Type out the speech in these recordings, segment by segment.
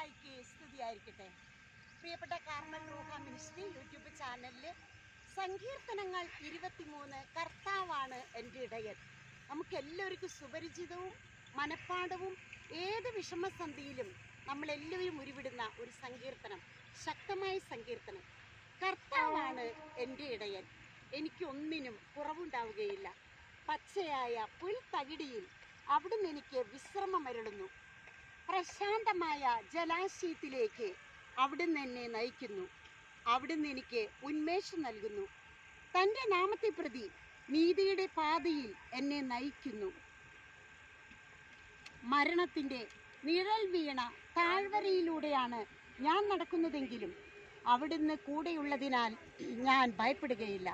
മിശിഹായിക്ക് സ്തുതിയായിരിക്കട്ടെ. പ്രിയപ്പെട്ട കാർമൽ റൂഹ മിനിസ്ട്രി യൂട്യൂബ് ചാനലിൽ സങ്കീർത്തനങ്ങൾ ഇരുപത്തിമൂന്ന് കർത്താവാണ് എന്റെ ഇടയൻ. നമുക്ക് എല്ലാവർക്കും സുപരിചിതവും മനഃപ്പാടവും ഏത് വിഷമസന്ധിയിലും നമ്മളെല്ലാവരും ഉരുവിടുന്ന ഒരു സങ്കീർത്തനം ശക്തമായ സങ്കീർത്തനം. കർത്താവാണ് എന്റെ ഇടയൻ. എനിക്കൊന്നിനും കുറവുണ്ടാവുകയില്ല. പച്ചയായ പുൽത്തകിടിയിൽ അവിടുന്ന് എനിക്ക് വിശ്രമം അരുളുന്നു പ്രശാന്തമായ ജലാശയത്തിലേക്ക് അവിടുന്ന് എന്നെ നയിക്കുന്നു. അവിടുന്ന് എനിക്ക് ഉന്മേഷം നൽകുന്നു. തന്റെ നാമത്തെ പ്രതി നീതിയുടെ പാതയിൽ എന്നെ നയിക്കുന്നു. മരണത്തിന്റെ നിഴൽ വീണ താഴ്വരയിലൂടെയാണ് ഞാൻ നടക്കുന്നതെങ്കിലും അവിടുന്ന് കൂടെയുള്ളതിനാൽ ഞാൻ ഭയപ്പെടുകയില്ല.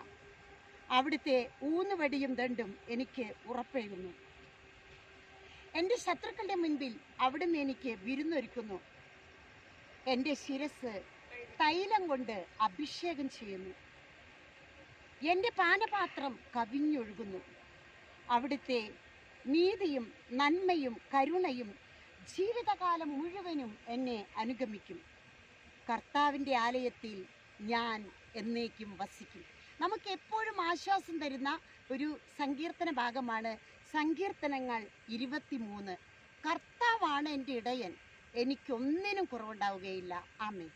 അവിടുത്തെ ഊന്നുവടിയും ദണ്ടും എനിക്ക് ഉറപ്പേകുന്നു. എന്റെ ശത്രുക്കളുടെ മുൻപിൽ അവിടുന്ന് എനിക്ക് വിരുന്നൊരുക്കുന്നു. എന്റെ ശിരസ് തൈലം കൊണ്ട് അഭിഷേകം ചെയ്യുന്നു. എന്റെ പാനപാത്രം കവിഞ്ഞൊഴുകുന്നു. അവിടുത്തെ നീതിയും നന്മയും കരുണയും ജീവിതകാലം മുഴുവനും എന്നെ അനുഗമിക്കും. കർത്താവിന്റെ ആലയത്തിൽ ഞാൻ എന്നേക്കും വസിക്കും. ആശ്വാസം തരുന്ന ഒരു സങ്കീർത്തന ഭാഗമാണ് സങ്കീർത്തനങ്ങൾ ഇരുപത്തിമൂന്ന്. കർത്താവാണ് എന്റെ ഇടയൻ. എനിക്കൊന്നിനും കുറവുണ്ടാവുകയില്ല. ആമേ